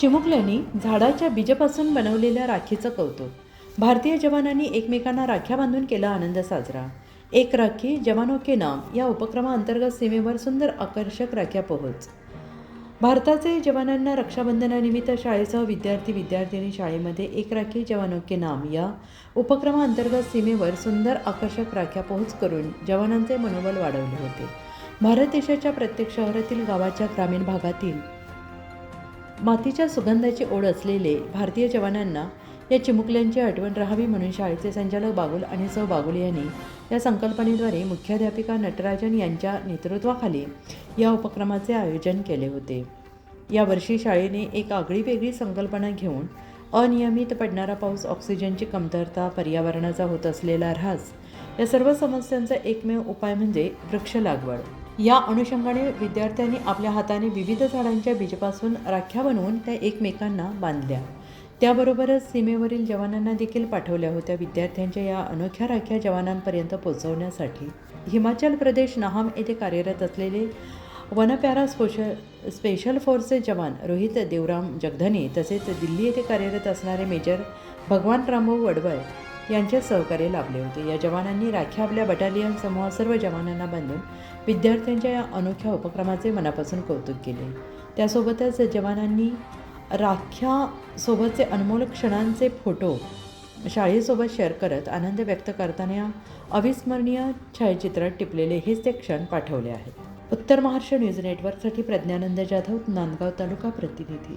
चिमुकल्यांनी झाडाच्या बीजापासून बनवलेल्या राखीचं कौतुक. भारतीय जवानांनी एकमेकांना राख्या बांधून केला आनंद साजरा. एक राखी जवानो के नाम या उपक्रमाअंतर्गत सीमेवर सुंदर आकर्षक राख्या पोहोच. भारताचे जवानांना रक्षाबंधनानिमित्त शाळेसह विद्यार्थी विद्यार्थिनी शाळेमध्ये एक राखी जवानों के नाम या उपक्रमाअंतर्गत सीमेवर सुंदर आकर्षक राख्या पोहोच करून जवानांचे मनोबल वाढवले होते. भारत देशाच्या प्रत्येक शहरातील गावाच्या ग्रामीण भागातील मातीच्या सुगंधाची ओढ असलेले भारतीय जवानांना या चिमुकल्यांची आठवण राहावी म्हणून शाळेचे संचालक बागुल आणि सौ बागुल यांनी या संकल्पनेद्वारे मुख्याध्यापिका नटराजन यांच्या नेतृत्वाखाली या उपक्रमाचे आयोजन केले होते. यावर्षी शाळेने एक आगळी वेगळी संकल्पना घेऊन अनियमित पडणारा पाऊस ऑक्सिजनची कमतरता पर्यावरणाचा होत असलेला ऱ्हास या सर्व समस्यांचा एकमेव उपाय म्हणजे वृक्ष लागवड. या अनुषंगाने विद्यार्थ्यांनी आपल्या हाताने विविध झाडांच्या बीजपासून राख्या बनवून त्या एकमेकांना बांधल्या. त्याबरोबरच सीमेवरील जवानांना देखील पाठवल्या होत्या विद्यार्थ्यांच्या या अनोख्या राख्या जवानांपर्यंत पोहोचवण्यासाठी. हिमाचल प्रदेश नाहाम येथे कार्यरत असलेले वनप्यारा स्पोशल स्पेशल फोर्सचे जवान रोहित देवराम जगधने तसेच दिल्ली येथे कार्यरत असणारे मेजर भगवान रामभाऊ वडवळ यांचे सहकार्य लाभले होते. या जवानांनी राख्या आपल्या बटालियन समूहात सर्व जवानांना बांधून विद्यार्थ्यांच्या या अनोख्या उपक्रमाचे मनापासून कौतुक केले. त्यासोबतच जवानांनी राख्यासोबतचे अनमोल क्षणांचे फोटो शाळेसोबत शेअर करत आनंद व्यक्त करताना अविस्मरणीय छायाचित्रात टिपलेले हेच ते क्षण पाठवले आहेत. उत्तर महाराष्ट्र न्यूज नेटवर्कसाठी प्रज्ञानंद जाधव नांदगाव तालुका प्रतिनिधी.